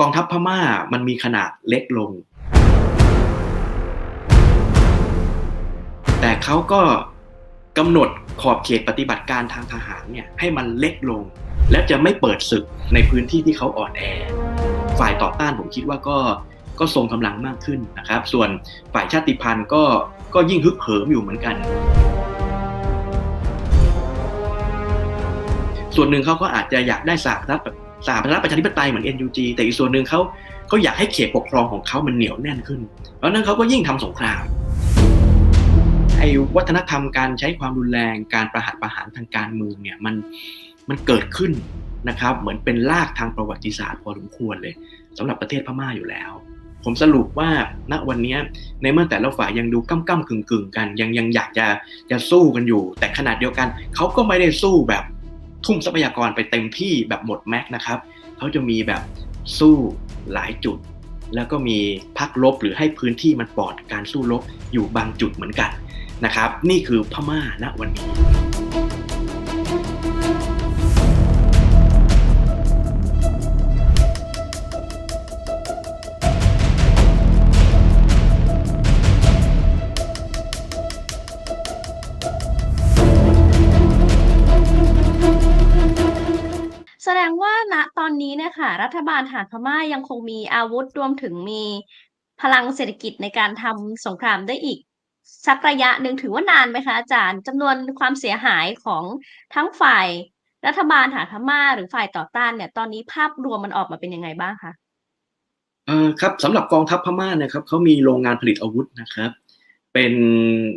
กองทัพพม่ามันมีขนาดเล็กลง แต่เขาก็กำหนดขอบเขตปฏิบัติการทางทหารเนี่ยให้มันเล็กลง และจะไม่เปิดศึกในพื้นที่ที่เขาอ่อนแอ ฝ่ายต่อต้านผมคิดว่าก็ก็ทรงกำลังมากขึ้นนะครับ ส่วนฝ่ายชาติพันธุ์ก็ก็ยิ่งฮึกเหิมอยู่เหมือนกัน ส่วนหนึ่งเขาก็อาจจะอยากได้สหรัฐ สหรัฐประชาธิปไตยเหมือน NUG แต่อีกส่วนหนึ่งเขาเขาอยากให้เขตปกครองของเขามันเหนียวแน่นขึ้นเพราะนั้นเขาก็ยิ่งทำสงครามไอ้วัฒนธรรมการใช้ความรุนแรงการประหัตประหารทางการเมืองเนี่ยมันมันเกิดขึ้นนะครับ เหมือนเป็นรากทางประวัติศาสตร์พอสมควรเลยสำหรับประเทศพม่าอยู่แล้ว ผมสรุปว่าณวันนี้ในเมื่อแต่ละฝ่ายยังดูก้ำก้ำกึ่งกึ่งกัน ยังยังอยากจะจะสู้กันอยู่ แต่ขนาดเดียวกันเขาก็ไม่ได้สู้แบบ ทุ่มทรัพยากรไปเต็มที่แบบหมดแม็กนะครับเขาจะมีแบบสู้หลายจุด แล้วก็มีพักลบหรือให้พื้นที่มันปลอดการสู้รบอยู่บางจุดเหมือนกันนะครับ นี่คือพม่าณวันนี้ อนนี้เนี่ยค่ะ รัฐบาลทหารพม่ายังคงมีอาวุธรวมถึงมีพลังเศรษฐกิจในการทำสงครามได้อีก สักระยะหนึ่งถือว่านานไหมคะอาจารย์จำนวนความเสียหายของทั้งฝ่ายรัฐบาลทหารพม่าหรือฝ่ายต่อต้านเนี่ย ตอนนี้ภาพรวมมันออกมาเป็นยังไงบ้างคะเออครับสำหรับกองทัพพม่านะครับเขามีโรงงานผลิตอาวุธนะครับ เป็น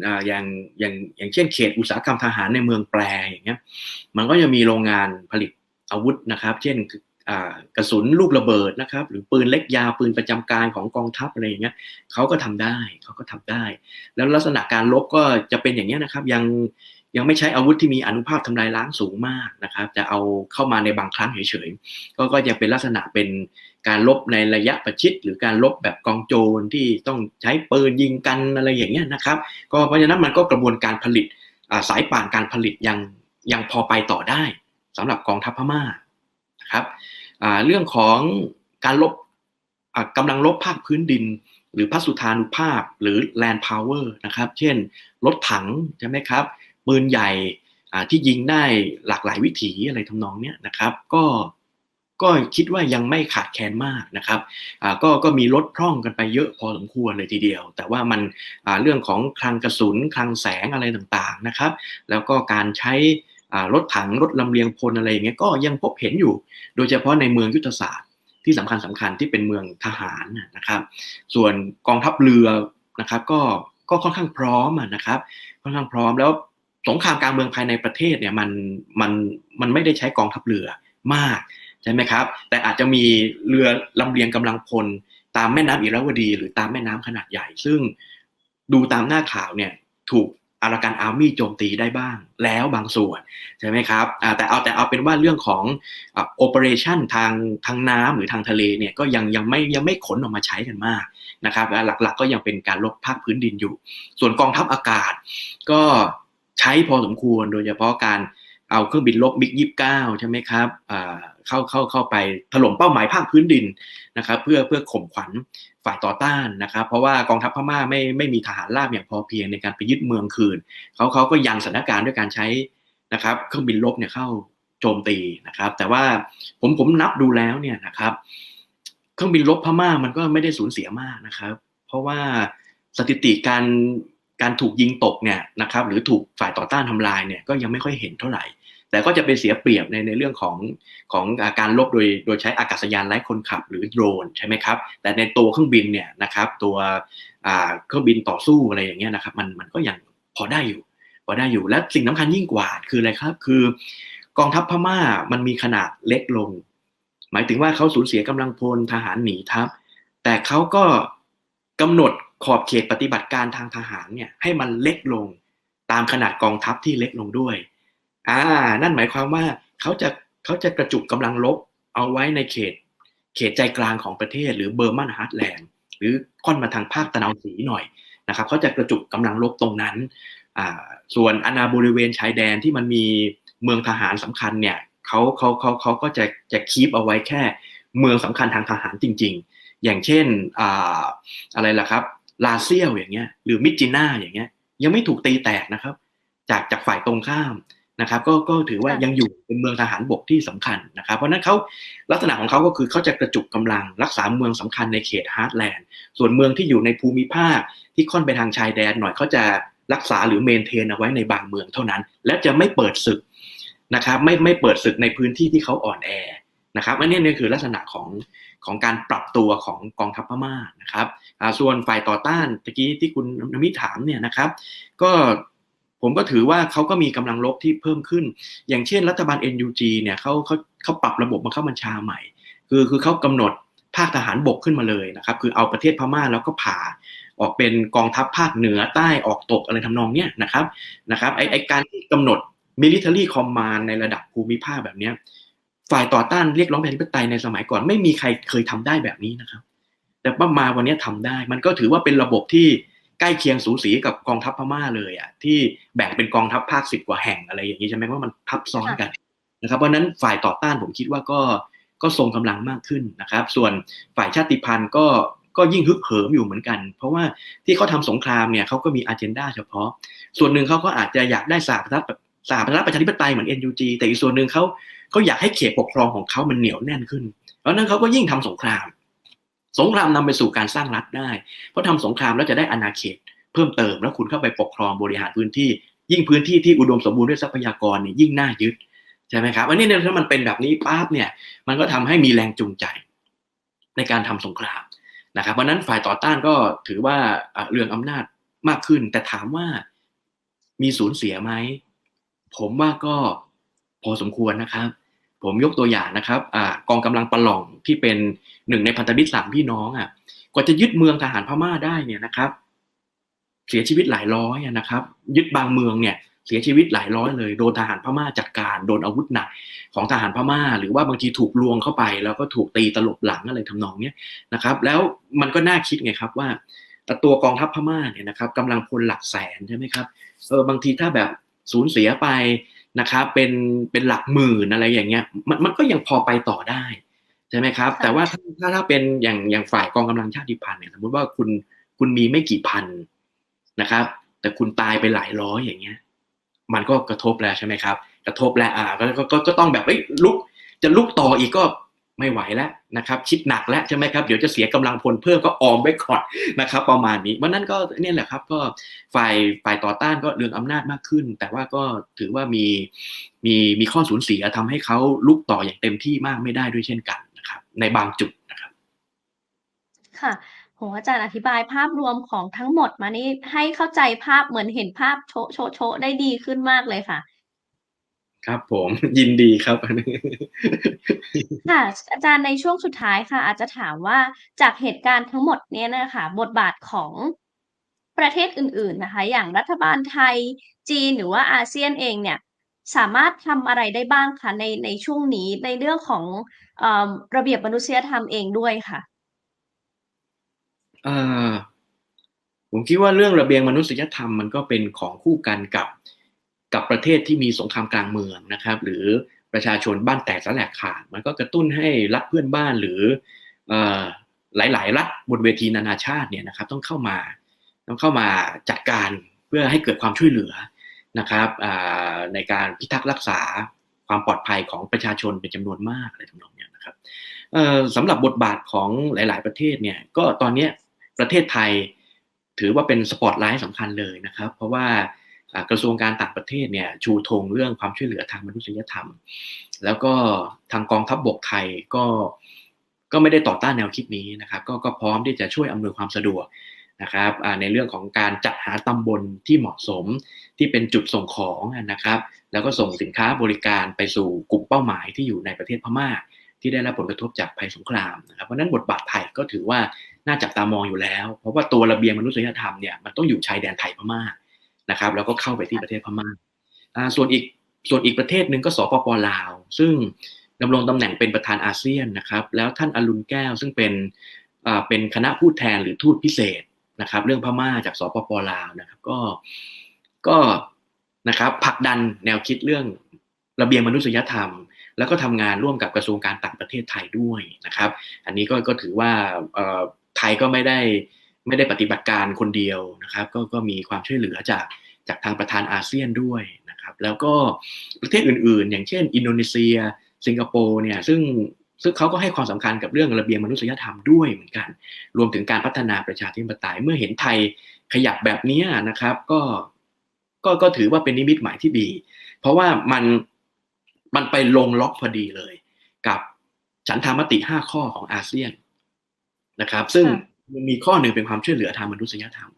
อ่าอย่างอย่างอย่างเช่นเขตอุตสาหกรรมทหารในเมืองแปรอย่างเงี้ยมันก็จะมีโรงงานผลิตอาวุธนะครับ เช่น กระสุนลูกระเบิดนะครับ หรือปืนเล็กยาวปืนประจำการของกองทัพอะไรอย่างเงี้ยเขาก็ทำได้เขาก็ทำได้ แล้วลักษณะการลบก็จะเป็นอย่างเงี้ยนะครับ ยังยังไม่ใช้อาวุธที่มีอนุภาพทำลายล้างสูงมากนะครับ จะเอาเข้ามาในบางครั้งเฉยๆก็ก็จะเป็นลักษณะเป็นการลบในระยะประชิด หรือการลบแบบกองโจรที่ต้องใช้ปืนยิงกันอะไรอย่างเงี้ยนะครับ ก็เพราะฉะนั้นมันก็กระบวนการผลิตสายป่านการผลิตยังยังพอไปต่อได้สำหรับกองทัพพม่า นะครับเรื่องของการลบกำลังลบภาคพื้นดิน หรือพัสุธานุภาพหรือ land power นะครับเช่นรถถังใช่ไหมครับปืนใหญ่ที่ยิงได้หลากหลายวิถีอะไรทำนองนี้นะครับ ก็ก็คิดว่ายังไม่ขาดแคลนมากนะครับก็ก็มีลดพร่องกันไปเยอะพอสมควรเลยทีเดียว แต่ว่ามันเรื่องของคลังกระสุนคลังแสงอะไรต่างๆนะครับ แล้วก็การใช้ รถถังรถลำเลียงพลอะไรอย่างเงี้ยก็ยังพบเห็นอยู่ โดยเฉพาะในเมืองยุทธศาสตร์ที่สำคัญสำคัญที่เป็นเมืองทหารนะครับ ส่วนกองทัพเรือนะครับ ก็ก็ค่อนข้างพร้อมนะครับค่อนข้างพร้อมแล้วสงครามกลางเมืองภายในประเทศเนี่ยมันมันมันไม่ได้ใช้กองทัพเรือมากใช่ไหมครับ แต่อาจจะมีเรือลำเลียงกำลังพลตามแม่น้ำอิระวดี หรือตามแม่น้ำขนาดใหญ่ ซึ่งดูตามหน้าข่าวเนี่ยถูก อารากันอาร์มี่โจมตีได้บ้าง แล้วบางส่วนใช่ไหมครับแต่เอาแต่เอาเป็นว่าเรื่องของโอเปอเรชันทางทางน้ำหรือทางทะเลเนี่ยก็ยังยังไม่ยังไม่ขนออกมาใช้กันมากนะครับหลักๆก็ยังเป็นการลบภาคพื้นดินอยู่ ส่วนกองทัพอากาศก็ใช้พอสมควรโดยเฉพาะการ เอาเครื่องบินลบมิกยี่สิบเก้าใช่ไหมครับเข้าเข้าเข้าไปถล่มเป้าหมายภาคพื้นดินนะครับเพื่อเพื่อข่มขวัญฝ่ายต่อต้านนะครับ เพราะว่ากองทัพพม่าไม่ไม่มีทหารราบอย่างพอเพียงในการไปยึดเมืองคืนเขาเขาก็ยังสถานการณ์ด้วยการใช้นะครับเครื่องบินลบเนี่ยเข้าโจมตีนะครับ แต่ว่าผมผมนับดูแล้วเนี่ยนะครับ เครื่องบินลบพม่ามันก็ไม่ได้สูญเสียมากนะครับ เพราะว่าสถิติการ การถูกยิงตกเนี่ยนะครับหรือถูกฝ่ายต่อต้านทำลายเนี่ยก็ยังไม่ค่อยเห็นเท่าไหร่ แต่ก็จะเป็นเสียเปรียบในในเรื่องของของการลบโดยโดยใช้อากาศยานไร้คนขับหรือโดรนใช่ไหมครับแต่ในตัวเครื่องบินเนี่ยนะครับตัวเครื่องบินต่อสู้อะไรอย่างเงี้ยนะครับมันมันก็ยังพอได้อยู่พอได้อยู่และสิ่งสาคัญยิ่งกว่าคืออะไรครับ คือกองทัพพม่ามันมีขนาดเล็กลง หมายถึงว่าเขาสูญเสียกำลังพลทหารหนีทัพแต่เขาก็กำหนด ขอบเขตปฏิบัติการทางทหารเนี่ยให้มันเล็กลงตามขนาดกองทัพที่เล็กลงด้วย อ่า นั่นหมายความว่าเขาจะเขาจะกระจุกกำลังลบเอาไว้ในเขต เขตใจกลางของประเทศ หรือเบอร์มันฮาร์ดแลนด์หรือค่อนมาทางภาคตะนาวสีหน่อยนะครับเขาจะกระจุกกำลังลบตรงนั้น อ่า ส่วนอนาบริเวณชายแดนที่มันมีเมืองทหารสำคัญเนี่ยเขาเขาเขาเขาก็จะจะคีปเอาไว้แค่เมืองสำคัญทางทหารจริง ๆ อย่างเช่นอ่าอะไรล่ะครับ ลาเซียวอย่างเงี้ยหรือมิจิน่าอย่างเงี้ยยังไม่ถูกตีแตกนะครับ จากจากฝ่ายตรงข้ามนะครับ ก็ก็ถือว่าค่ะยังอยู่เป็นเมืองทหารบกที่สำคัญนะครับ เพราะฉะนั้นเขาลักษณะของเขาก็คือเขาจะกระจุกกำลังรักษาเมืองสำคัญในเขตฮาร์ดแลนด์ส่วนเมืองที่อยู่ในภูมิภาคที่ค่อนไปทางชายแดนหน่อยเขาจะรักษาหรือเมนเทนเอาไว้ในบางเมืองเท่านั้น และจะไม่เปิดศึกนะครับ ไม่ไม่เปิดศึกในพื้นที่ที่เขาอ่อนแอ นะครับอันนี้เนี่ยคือลักษณะของของการปรับตัวของกองทัพพม่านะครับส่วนฝ่ายต่อต้านตะกี้ที่คุณนมิถามเนี่ยนะครับ ก็ผมก็ถือว่าเขาก็มีกำลังรบที่เพิ่มขึ้น อย่างเช่น รัฐบาล NUG เนี่ยเขาเขาเขาปรับระบบบังคับบัญชาใหม่ คือคือเขากำหนดภาคทหารบกขึ้นมาเลยนะครับ คือเอาประเทศพม่าแล้วก็ผ่าออกเป็นกองทัพภาคเหนือใต้ออกตกอะไรทำนองเนี้ยนะครับนะครับไอไอการที่กำหนด military command ในระดับภูมิภาคแบบเนี้ย ฝ่ายต่อต้านเรียกร้องประชาธิปไตยในสมัยก่อนไม่มีใครเคยทำได้แบบนี้นะครับ แต่ป้ามาวันนี้ทำได้ มันก็ถือว่าเป็นระบบที่ใกล้เคียงสูสีกับกองทัพพม่าเลยอะที่แบ่งเป็นกองทัพภาคสิบกว่าแห่งอะไรอย่างนี้ใช่ไหมว่ามันทับซ้อนกันนะครับเพราะนั้นฝ่ายต่อต้านผมคิดว่าก็ก็ทรงกำลังมากขึ้นนะครับ ส่วนฝ่ายชาติพันธุ์ก็ก็ยิ่งฮึกเหิมอยู่เหมือนกัน เพราะว่าที่เขาทำสงครามเนี่ยเขาก็มีอ g e n d a เฉพาะ ส่วนหนึ่งเขาก็อาจจะอยากได้สหพันธสหพันธประชาธิปไตยเหมือน NUG แต่อีกส่วนหนึ่งเขา เขาอยากให้เขตปกครองของเขามันเหนียวแน่นขึ้น เพราะนั้นเขาก็ยิ่งทำสงคราม สงครามนำไปสู่การสร้างรัฐได้ เพราะทำสงครามแล้วจะได้อาณาเขตเพิ่มเติม แล้วคุณเข้าไปปกครองบริหารพื้นที่ ยิ่งพื้นที่ที่อุดมสมบูรณ์ด้วยทรัพยากรเนี่ยยิ่งน่ายึดใช่ไหมครับอันนี้เนี่ยถ้ามันเป็นแบบนี้ปั๊บเนี่ยมันก็ทำให้มีแรงจูงใจในการทำสงครามนะครับเพราะนั้นฝ่ายต่อต้านก็ถือว่าเรื่องอำนาจมากขึ้น แต่ถามว่ามีสูญเสียไหมผมว่าก็ พอสมควรนะครับ ผมยกตัวอย่างนะครับอกองกำลังปะหล่องที่เป็นหนึ่งในพันธมิตรสามพี่น้องอะกว่าจะยึดเมืองทหารพม่าได้เนี่ยนะครับ เสียชีวิตหลายร้อยนะครับ ยึดบางเมืองเนี่ยเสียชีวิตหลายร้อยเลยโดนทหารพม่าจัดการโดนอาวุธหนักของทหารพม่า หรือว่าบางทีถูกลวงเข้าไป แล้วก็ถูกตีตลบหลังอะไรทำนองเนี้ยนะครับ แล้วมันก็น่าคิดไงครับว่าแต่ตัวกองทัพพม่าเนี่ยนะครับกำลังพลหลักแสนใช่ไหมครับเออบางทีถ้าแบบสูญเสียไป นะครับเป็นเป็นหลักหมื่นอะไรอย่างเงี้ยมันมันก็ยังพอไปต่อได้ใช่ไหมครับค่ะแต่ว่าถ้าถ้าถ้าเป็นอย่างอย่างฝ่ายกองกำลังชาติพันธุ์เนี่ยสมมติว่าคุณคุณมีไม่กี่พันนะครับ แต่คุณตายไปหลายร้อยอย่างเงี้ย มันก็กระทบแล้วใช่ไหมครับ กระทบแล้วอ่าก็ก็ก็ก็ต้องแบบเอ้ยลุกจะลุกต่ออีกก็ ไม่ไหวแล้วนะครับคิดหนักแล้วใช่ไหมครับเดี๋ยวจะเสียกำลังพลเพิ่มก็ออมไว้ก่อนนะครับ ประมาณนี้วันนั้นก็เนี่ยแหละครับก็ฝ่ายฝ่ายต่อต้านก็เรื่องอำนาจมากขึ้น แต่ว่าก็ถือว่ามีมีมีข้อสูญเสียทำให้เขาลุกต่ออย่างเต็มที่มากไม่ได้ด้วยเช่นกันนะครับ ในบางจุดนะครับ ค่ะโหอาจารย์อธิบายภาพรวมของทั้งหมดมานี่ให้เข้าใจภาพเหมือนเห็นภาพโชโชโชได้ดีขึ้นมากเลยค่ะ ครับผมยินดีครับ ค่ะ อาจารย์ในช่วงสุดท้ายค่ะ อาจจะถามว่าจากเหตุการณ์ทั้งหมดเนี้ยนะคะบทบาทของประเทศอื่น ๆนะคะ อย่างรัฐบาลไทยจีนหรือว่าอาเซียนเองเนี่ย สามารถทำอะไรได้บ้างคะในในช่วงนี้ในเรื่องของเอ่อระเบียบมนุษยธรรมเองด้วยค่ะเอ่อผมคิดว่าเรื่องระเบียงมนุษยธรรมมันก็เป็นของคู่กันกับ กับประเทศที่มีสงครามกลางเมืองนะครับ หรือประชาชนบ้านแตกสลายขาด มันก็กระตุ้นให้รัฐเพื่อนบ้านหรือหลาย ๆ รัฐบนเวทีนานาชาติเนี่ยนะครับต้องเข้ามาต้องเข้ามาจัดการเพื่อให้เกิดความช่วยเหลือนะครับในการพิทักษ์รักษาความปลอดภัยของประชาชนเป็นจำนวนมากอะไรทำนองเนี้ยนะครับสำหรับบทบาทของหลาย ๆ ประเทศเนี่ยก็ตอนนี้ประเทศไทยถือว่าเป็นสปอตไลท์สำคัญเลยนะครับ เพราะว่า กระทรวงการต่างประเทศเนี่ยชูธงเรื่องความช่วยเหลือทางมนุษยธรรม แล้วก็ทางกองทัพบบกไทยก็ก็ไม่ได้ต่อต้านแนวคิดนี้นะครับก็ก็พร้อมที่จะช่วยอำนวยความสะดวกนะครับในเรื่องของการจัดหาตำบลที่เหมาะสมที่เป็นจุดส่งของนะครับ แล้วก็ส่งสินค้าบริการไปสู่กลุ่มเป้าหมายที่อยู่ในประเทศพม่า ที่ได้รับผลกระทบจากภัยสงครามนะครับเพราะฉะนั้นบทบาทไทยก็ถือว่าน่าจับตามองอยู่แล้ว เพราะว่าตัวระเบียงมนุษยธรรมเนี่ยมันต้องอยู่ชายแดนไทยพม่า นะครับ แล้วก็เข้าไปที่ประเทศพม่าอ่าส่วนอีกส่วนอีกประเทศหนึ่งก็สปปลาว ซึ่งดำรงตำแหน่งเป็นประธานอาเซียนนะครับ แล้วท่านอรุณแก้วซึ่งเป็นอ่าเป็นคณะผู้แทนหรือทูตพิเศษนะครับ เรื่องพม่าจากสปปลาวนะครับ ก็ก็นะครับผลักดันแนวคิดเรื่องระเบียงมนุษยธรรม แล้วก็ทำงานร่วมกับกระทรวงการต่างประเทศไทยด้วยนะครับ อันนี้ก็ก็ถือว่าเอ่อไทยก็ไม่ได้ ไม่ได้ปฏิบัติการคนเดียวนะครับ ก็ก็มีความช่วยเหลือจากจากทางประธานอาเซียนด้วยนะครับ แล้วก็ประเทศอื่นๆ อย่างเช่น อินโดนีเซีย สิงคโปร์เนี่ยซึ่งซึ่งเขาก็ให้ความสำคัญกับเรื่องระเบียงมนุษยธรรมด้วยเหมือนกัน รวมถึงการพัฒนาประชาธิปไตยเมื่อเห็นไทยขยับแบบนี้นะครับ ก็ก็ก็ถือว่าเป็นนิมิตหมายที่ดี เพราะว่ามันมันไปลงล็อกพอดีเลย กับฉันทามติ 5 ข้อของอาเซียนนะครับ ซึ่ง มันมีข้อหนึ่งเป็นความช่วยเหลือทางมนุษยธรรม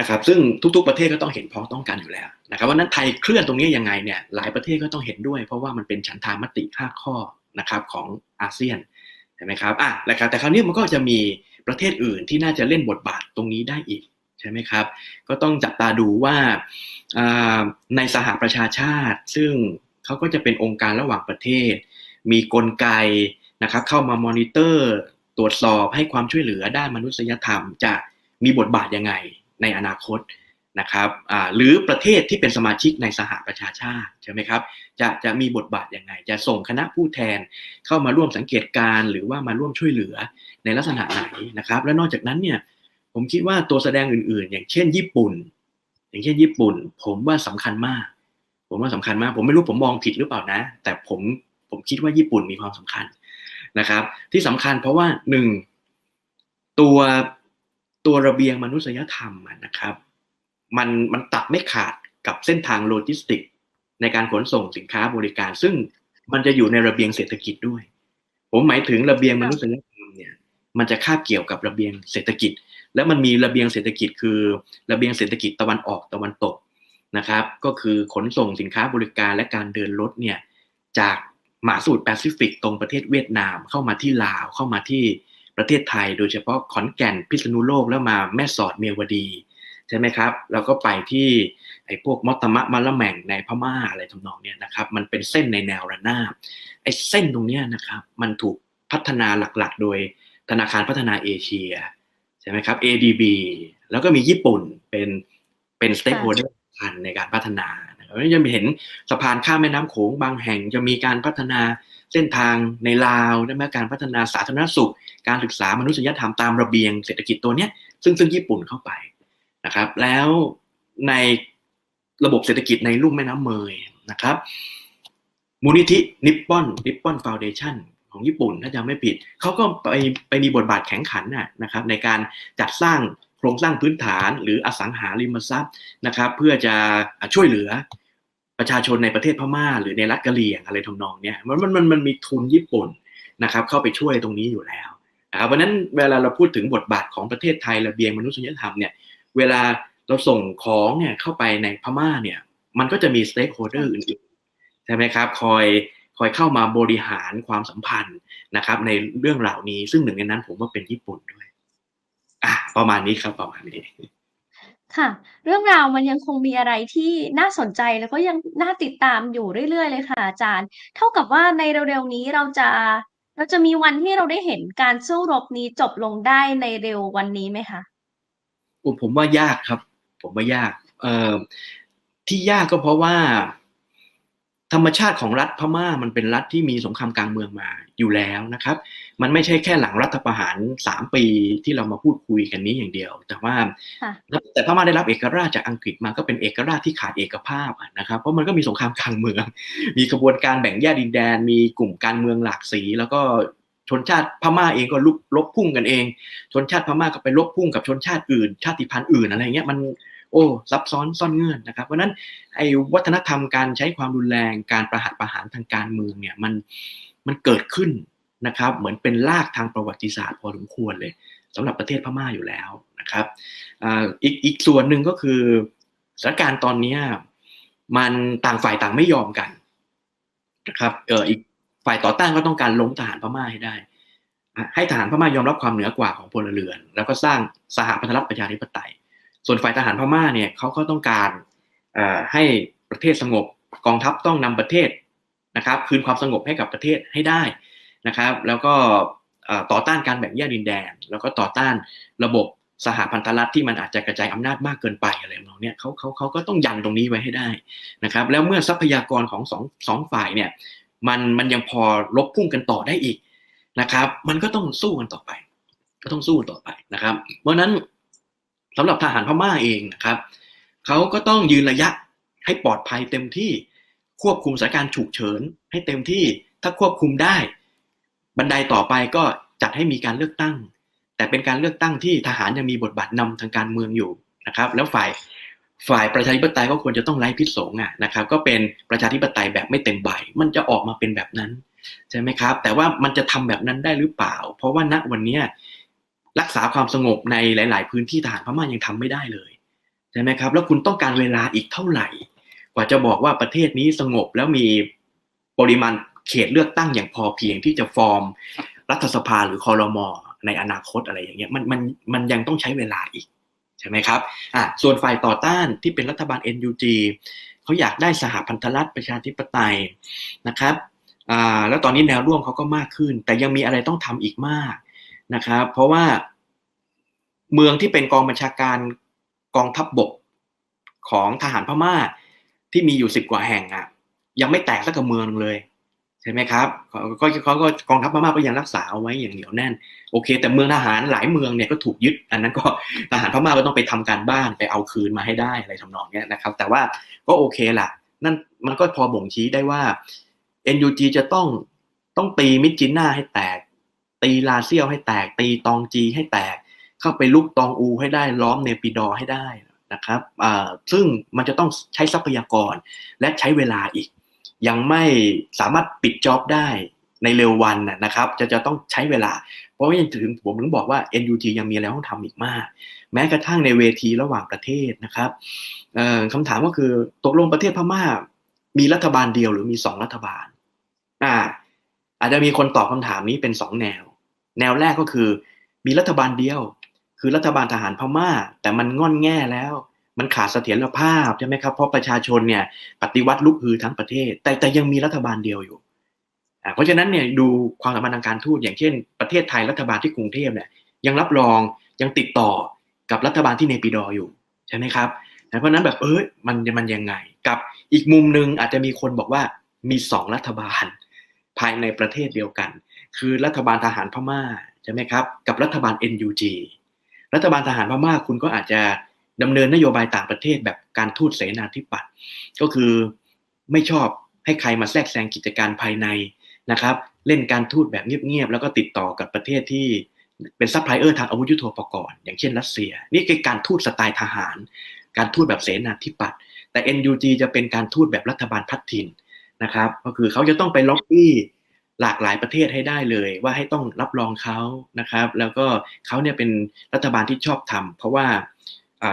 นะครับ ซึ่งทุกๆประเทศก็ต้องเห็นพ้องต้องกันอยู่แล้วนะครับว่านั้นไทยเคลื่อนตรงนี้ยังไงเนี่ยหลายประเทศก็ต้องเห็นด้วย เพราะว่ามันเป็นฉันทามติ5ข้อนะครับของอาเซียนใช่ไหมครับอะแล้วครับแต่คราวนี้มันก็จะมีประเทศอื่นที่น่าจะเล่นบทบาทตรงนี้ได้อีกใช่ไหมครับ ก็ต้องจับตาดูว่าในสหประชาชาติ ซึ่งเขาก็จะเป็นองค์การระหว่างประเทศ มีกลไกนะครับเข้ามามอนิเตอร์ ตรวจสอบให้ความช่วยเหลือด้านมนุษยธรรม จะมีบทบาทยังไงในอนาคตนะครับหรือประเทศที่เป็นสมาชิกในสหประชาชาติใช่ไหมครับจะจะมีบทบาทยังไง จะส่งคณะผู้แทนเข้ามาร่วมสังเกตการณ์หรือว่ามาร่วมช่วยเหลือในลักษณะไหนนะครับ และนอกจากนั้นเนี่ยผมคิดว่าตัวแสดงอื่น ๆ อย่างเช่น ญี่ปุ่น อย่างเช่นญี่ปุ่น ผมว่าสำคัญมาก ผมว่าสำคัญมาก ผมไม่รู้ผมมองผิดหรือเปล่านะ แต่ผมผมคิดว่าญี่ปุ่นมีความสำคัญ นะครับ ที่สำคัญเพราะว่าหนึ่งตัวตัวระเบียงมนุษยธรรมนะครับ มันมันตัดไม่ขาดกับเส้นทางโลจิสติก ในการขนส่งสินค้าบริการ ซึ่งมันจะอยู่ในระเบียงเศรษฐกิจด้วย ผมหมายถึงระเบียงมนุษยธรรมเนี่ยมันจะคาบเกี่ยวกับระเบียงเศรษฐกิจ แล้วมันมีระเบียงเศรษฐกิจคือ ระเบียงเศรษฐกิจตะวันออกตะวันตกนะครับ ก็คือขนส่งสินค้าบริการและการเดินรถเนี่ยจาก มหาสมุทรแปซิฟิกตรงประเทศเวียดนาม เข้ามาที่ลาวเข้ามาที่ประเทศไทย โดยเฉพาะขอนแก่นพิษณุโลกแล้วมาแม่สอดเมียวดีใช่ไหมครับแล้วก็ไปที่ไอ้พวกมอตมะมะละแม่งในพม่าอะไรทำนองเนี้ยนะครับมันเป็นเส้นในแนวระนาบไอ้เส้นตรงเนี้ยนะครับมันถูกพัฒนาหลักๆ โดยธนาคารพัฒนาเอเชียใช่ไหมครับ ADB แล้วก็มีญี่ปุ่นเป็นเป็นสเต็กโฮเดอร์สำคัญในการพัฒนา นะครับยังเห็นสะพานข้ามแม่น้ำโขงบางแห่งจะมีการพัฒนาเส้นทางในลาวใช่ไหมการพัฒนาสาธารณสุข การศึกษามนุษยธรรมตามระเบียงเศรษฐกิจตัวเนี้ยซึ่งซึ่งญี่ปุ่นเข้าไปนะครับ แล้วในระบบเศรษฐกิจในลุ่มแม่น้ำเมยนะครับ มูลนิธินิปปอนนิปปอนฟาวเดชั่นของญี่ปุ่นถ้าจำไม่ผิดเขาก็ไปไปมีบทบาทแข็งขันน่ะนะครับในการจัดสร้าง รงสร้างพื้นฐานหรืออสังหาริมทรัพย์นะครับ เพื่อจะช่วยเหลือประชาชนในประเทศพม่า หรือในรัฐกะเหรี่ยงอะไรทำนองเนี้ยมันมันมันมันมีทุนญี่ปุ่นนะครับ เข้าไปช่วยตรงนี้อยู่แล้วนะครับเพราะฉะนั้นเวลาเราพูดถึงบทบาทของประเทศไทยระเบียงมนุษยธรรมเนี่ยเวลาเราส่งของเนี่ยเข้าไปในพม่าเนี่ยมันก็จะมีสเต็กโฮเดอร์อื่นๆใช่ไหมครับคอยคอยเข้ามาบริหารความสัมพันธ์นะครับ ในเรื่องเหล่านี้ซึ่งหนึ่งในนั้นผมว่าเป็นญี่ปุ่นด้วย อะประมาณนี้ครับประมาณนี้ ค่ะ เรื่องราวมันยังคงมีอะไรที่น่าสนใจแล้วก็ยังน่าติดตามอยู่เรื่อยๆเลยค่ะ อาจารย์ เท่ากับว่าในเร็วๆนี้เราจะเราจะมีวันที่เราได้เห็นการสู้รบนี้จบลงได้ในเร็ววันนี้ไหมคะโอ้ผมว่ายากครับ ผมว่ายาก เอ่อที่ยากก็เพราะว่า ธรรมชาติของรัฐพม่ามันเป็นรัฐที่มีสงครามกลางเมืองมาอยู่แล้วนะครับ มันไม่ใช่แค่หลังรัฐประหารสามปีที่เรามาพูดคุยกันนี้อย่างเดียว แต่ว่าค่ะแต่พม่าได้รับเอกราชจากอังกฤษมาก็เป็นเอกราชที่ขาดเอกภาพอะนะครับ เพราะมันก็มีสงครามกลางเมือง มีกระบวนการแบ่งแยกดินแดน มีกลุ่มการเมืองหลากสี แล้วก็ชนชาติพม่าเองก็ลุกลบพุ่งกันเอง ชนชาติพม่าก็ไปลบพุ่งกับชนชาติอื่น ชาติพันธุ์อื่นอะไรเงี้ยมัน โอ้ซับซ้อนซ่อนเงื่อนนะครับเพราะฉะนั้นไอ้วัฒนธรรมการใช้ความรุนแรงการประหัตประหารทางการเมืองเนี่ยมันมันเกิดขึ้นนะครับ เหมือนเป็นรากทางประวัติศาสตร์พอสมควรเลยสำหรับประเทศพม่าอยู่แล้วนะครับอ่าอีกอีกส่วนหนึ่งก็คือสถานการณ์ตอนนี้มันต่างฝ่ายต่างไม่ยอมกันนะครับเอออีกฝ่ายต่อต้านก็ต้องการล้มทหารพม่าให้ได้ ให้ทหารพม่ายอมรับความเหนือกว่าของพลเรือน แล้วก็สร้างสหพันธรัฐประชาธิปไตย ส่วนฝ่ายทหารพม่าเนี่ยเขาก็ต้องการให้ประเทศสงบกองทัพต้องนำประเทศนะครับคืนความสงบให้กับประเทศให้ได้นะครับ แล้วก็ต่อต้านการแบ่งแยกดินแดน แล้วก็ต่อต้านระบบสหพันธรัฐที่มันอาจจะกระจายอำนาจมากเกินไปอะไรแบบนี้เขาเขาเขาก็ต้องยันตรงนี้ไว้ให้ได้นะครับ แล้วเมื่อทรัพยากรของสองสองฝ่ายเนี่ยมันมันยังพอลบพุ่งกันต่อได้อีกนะครับ มันก็ต้องสู้กันต่อไป ก็ต้องสู้ต่อไปนะครับ เพราะนั้น สำหรับทหารพม่าเองนะครับเขาก็ต้องยืนระยะให้ปลอดภัยเต็มที่ควบคุมสถานการณ์ฉุกเฉินให้เต็มที่ถ้าควบคุมได้ บันไดต่อไปก็จัดให้มีการเลือกตั้ง แต่เป็นการเลือกตั้งที่ทหารยังมีบทบาทนำทางการเมืองอยู่นะครับ แล้วฝ่ายฝ่ายประชาธิปไตยก็ควรจะต้องไร้พิษสงอะนะครับ ก็เป็นประชาธิปไตยแบบไม่เต็มใบมันจะออกมาเป็นแบบนั้นใช่ไหมครับ แต่ว่ามันจะทำแบบนั้นได้หรือเปล่า เพราะว่าณวันนี้ รักษาความสงบในหลาย ๆ พื้นที่ทหารพม่ายังทำไม่ได้เลยใช่ไหมครับ แล้วคุณต้องการเวลาอีกเท่าไหร่ กว่าจะบอกว่าประเทศนี้สงบแล้วมีปริมาณเขตเลือกตั้งอย่างพอเพียงที่จะฟอร์ม รัฐสภาหรือคอรมอในอนาคตอะไรอย่างเงี้ยมันมันมันยังต้องใช้เวลาอีกใช่ไหมครับอะส่วนฝ่ายต่อต้านที่เป็นรัฐบาล NUG เขาอยากได้สหพันธรัฐประชาธิปไตยนะครับอ่าแล้วตอนนี้แนวร่วมเขาก็มากขึ้น แต่ยังมีอะไรต้องทำอีกมาก นะครับ เพราะว่าเมืองที่เป็นกองบัญชาการกองทัพบบกของทหารพม่าที่มีอยู่สิบกว่าแห่งอะ ยังไม่แตกสักกับเมืองเลยใช่ไหมครับเขาก็เขาก็กองทัพพม่าก็ยังรักษาเอาไว้อย่างเหนียวแน่นโอเค แต่เมืองทหารหลายเมืองเนี่ยก็ถูกยึด อันนั้นก็ทหารพม่าก็ต้องไปทำการบ้านไปเอาคืนมาให้ได้อะไรทำนองเนี้ยนะครับ แต่ว่าก็โอเคล่ะ นั่นมันก็พอบ่งชี้ได้ว่า NUG จะต้องต้องตีมิจิน่าให้แตก ตีลาเซียวให้แตก ตีตองจีให้แตก เข้าไปลุกตองอูให้ได้ล้อมเนปิดอให้ได้นะครับอ่าซึ่งมันจะต้องใช้ทรัพยากรและใช้เวลาอีก ยังไม่สามารถปิดจ็อบได้ในเร็ววันนะครับ จะจะต้องใช้เวลา เพราะว่ายังถึงผมถึงบอกว่า NUG ยังมีอะไรต้องทำอีกมาก แม้กระทั่งในเวทีระหว่างประเทศนะครับเอ่อคำถามก็คือตกลงประเทศพม่า มีรัฐบาลเดียวหรือมีสองรัฐบาลอ่า อาจจะมีคนตอบคำถามนี้เป็นสองแนว แนวแรกก็คือมีรัฐบาลเดียว คือรัฐบาลทหารพม่า แต่มันง่อนแง่แล้ว มันขาดเสถียรภาพใช่ไหมครับเพราะประชาชนเนี่ยปฏิวัติลุกฮือทั้งประเทศ แต่แต่ยังมีรัฐบาลเดียวอยู่เพราะฉะนั้นเนี่ยดูความสัมพันธ์ทางการทูตอย่างเช่น ประเทศไทยรัฐบาลที่กรุงเทพเนี่ยยังรับรองยังติดต่อกับรัฐบาลที่เนปิดออยู่ใช่ไหมครับเพราะฉะนั้นแบบเอ้ยมันมันยังไง กับอีกมุมหนึ่งอาจจะมีคนบอกว่ามีสองรัฐบาล ภายในประเทศเดียวกัน คือรัฐบาลทหารพม่าใช่ไหมครับกับรัฐบาล NUG รัฐบาลทหารพม่าคุณก็อาจจะดำเนินนโยบายต่างประเทศแบบการทูตเสนาธิปัตย์ก็คือไม่ชอบให้ใครมาแทรกแซงกิจการภายในนะครับ เล่นการทูตแบบเงียบๆแล้วก็ติดต่อกับประเทศที่เป็นซัพพลายเออร์ทางอาวุธยุโทโธปกรณ์อย่างเช่นรัสเซีย นี่คือการทูตสไตล์ทหาร การทูตแบบเสนาธิปัตย์แต่ NUG จะเป็นการทูตแบบรัฐบาลพัฒถิ่น นะครับ ก็คือเขาจะต้องไปล็อบบี้หลากหลายประเทศให้ได้เลย ว่าให้ต้องรับรองเขานะครับ แล้วก็เขาเนี่ยเป็นรัฐบาลที่ชอบทำเพราะว่า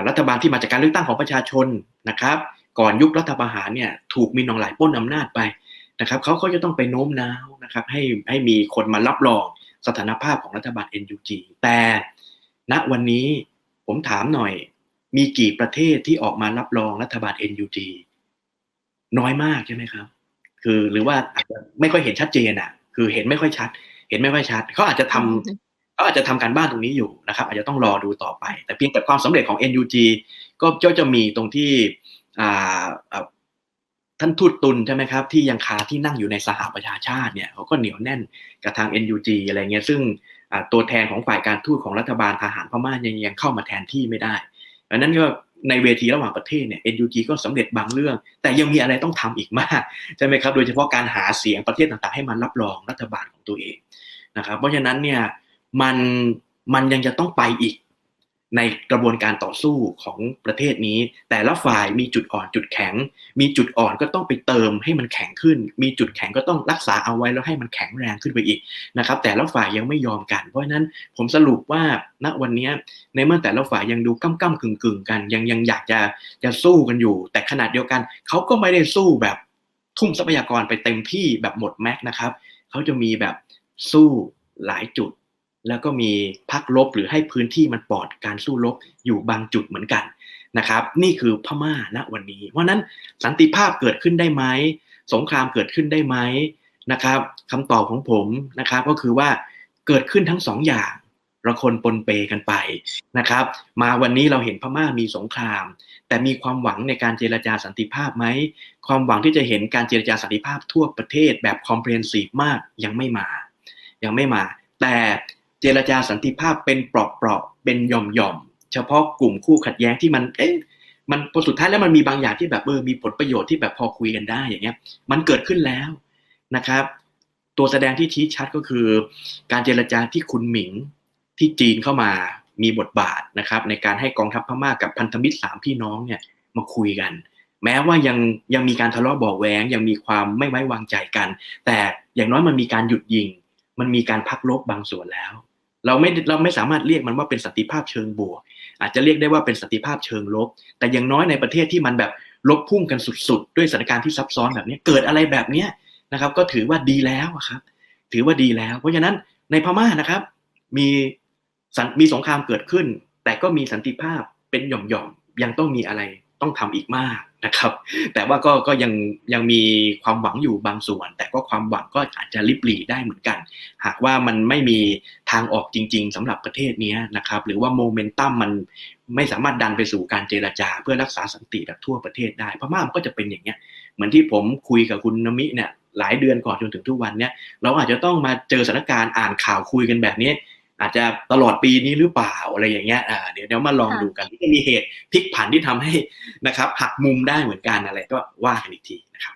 รัฐบาลที่มาจากการเลือกตั้งของประชาชนนะครับ ก่อนยุครัฐประหารเนี่ยถูกมีนองหลายป้นอำนาจไปนะครับเขาเขาจะต้องไปโน้มน้าวนะครับให้ให้มีคนมารับรองสถานภาพของรัฐบาล NUG แต่ณวันนี้ผมถามหน่อย มีกี่ประเทศที่ออกมารับรองรัฐบาล NUG น้อยมากใช่ไหมครับ คือหรือว่าอาจจะไม่ค่อยเห็นชัดเจนอะ คือเห็นไม่ค่อยชัด เห็นไม่ค่อยชัดเขาอาจจะทำเขาอาจจะทำการบ้านตรงนี้อยู่นะครับ อาจจะต้องรอดูต่อไป แต่เพียงแต่ความสำเร็จของ NUG ก็จะจะมีตรงที่อ่าท่านทูตตุลใช่ไหมครับ ที่ยังคาที่นั่งอยู่ในสหประชาชาติเนี่ยเขาก็เหนียวแน่นกับทาง NUG อะไรเงี้ยซึ่งตัวแทนของฝ่ายการทูตของรัฐบาลทหารพม่ายังยังเข้ามาแทนที่ไม่ได้ดังนั้นก็ ในเวทีระหว่างประเทศเนี่ย NUG ก็สำเร็จบางเรื่อง แต่ยังมีอะไรต้องทำอีกมากใช่ไหมครับ โดยเฉพาะการหาเสียงประเทศต่างๆ ให้มันรับรองรัฐบาลของตัวเองนะครับ เพราะฉะนั้นเนี่ยมันมันยังจะต้องไปอีก ในกระบวนการต่อสู้ของประเทศนี้ แต่ละฝ่ายมีจุดอ่อนจุดแข็ง มีจุดอ่อนก็ต้องไปเติมให้มันแข็งขึ้น มีจุดแข็งก็ต้องรักษาเอาไว้แล้วให้มันแข็งแรงขึ้นไปอีกนะครับ แต่ละฝ่ายยังไม่ยอมกัน เพราะฉะนั้นผมสรุปว่าณวันนี้ในเมื่อแต่ละฝ่ายยังดูก้ำก้ากึ่งกึ่งกัน ยังยังอยากจะจะสู้กันอยู่ แต่ขนาดเดียวกันเขาก็ไม่ได้สู้แบบทุ่มทรัพยากรไปเต็มที่แบบหมดแม็กนะครับเขาจะมีแบบสู้หลายจุด แล้วก็มีพักลบหรือให้พื้นที่มันปลอดการสู้รบอยู่บางจุดเหมือนกันนะครับนี่คือพม่าณวันนี้ เพราะนั้นสันติภาพเกิดขึ้นได้ไหมสงครามเกิดขึ้นได้ไหมนะครับคำตอบของผมนะครับก็คือว่าเกิดขึ้นทั้งสองอย่างระคนปนเปกันไปนะครับ มาวันนี้เราเห็นพม่ามีสงคราม แต่มีความหวังในการเจรจาสันติภาพไหมความหวังที่จะเห็นการเจรจาสันติภาพทั่วประเทศแบบคอมเพลนซีฟมากยังไม่มา ยังไม่มา แต่ เจรจาสันติภาพเป็นเปราะๆเป็นหย่อมๆเฉพาะกลุ่มคู่ขัดแย้งที่มันเอ๊ะมันพอสุดท้ายแล้วมันมีบางอย่างที่แบบเออมีผลประโยชน์ที่แบบพอคุยกันได้อย่างเงี้ย มันเกิดขึ้นแล้วนะครับ ตัวแสดงที่ชี้ชัดก็คือ การเจรจาที่คุณหมิงที่จีนเข้ามามีบทบาทนะครับ ในการให้กองทัพพม่ากับพันธมิตรสามพี่น้องเนี่ยมาคุยกัน แม้ว่ายังยังมีการทะเลาะเบาะแวงยังมีความไม่ไว้วางใจกัน แต่อย่างน้อยมันมีการหยุดยิง มันมีการพักรบบางส่วนแล้ว เราไม่เราไม่สามารถเรียกมันว่าเป็นสันติภาพเชิงบวก อาจจะเรียกได้ว่าเป็นสันติภาพเชิงลบ แต่อย่างน้อยในประเทศที่มันแบบลบพุ่งกันสุดๆ ด้วยสถานการณ์ที่ซับซ้อนแบบนี้เกิดอะไรแบบเนี้นะครับ ก็ถือว่าดีแล้วครับ ถือว่าดีแล้ว เพราะฉะนั้นในพม่านะครับ มีมีสงครามเกิดขึ้น แต่ก็มีสันติภาพเป็นหย่อมๆยังต้องมีอะไร ต้องทำอีกมากนะครับ แต่ว่าก็ก็ยังยังมีความหวังอยู่บางส่วน แต่ก็ความหวังก็อาจจะลิบหลีได้เหมือนกัน หากว่ามันไม่มีทางออกจริง ๆสำหรับประเทศนี้นะครับ หรือว่าโมเมนตัมมันไม่สามารถดันไปสู่การเจรจา เพื่อรักษาสันติแบบทั่วประเทศได้พม่ามันก็จะเป็นอย่างเงี้ยเหมือนที่ผมคุยกับคุณนมิเนี่ยหลายเดือนก่อนจนถึงทุกวันเนี่ยเราอาจจะต้องมาเจอสถานการณ์อ่านข่าวคุยกันแบบนี้ อาจจะตลอดปีนี้หรือเปล่าอะไรอย่างเงี้ยอ่าเดี๋ยวเดี๋ยวมาลองค่ะดูกันที่มีเหตุพลิกผันที่ทำให้นะครับ หักมุมได้เหมือนกันอะไรก็ว่ากันอีกทีนะครับ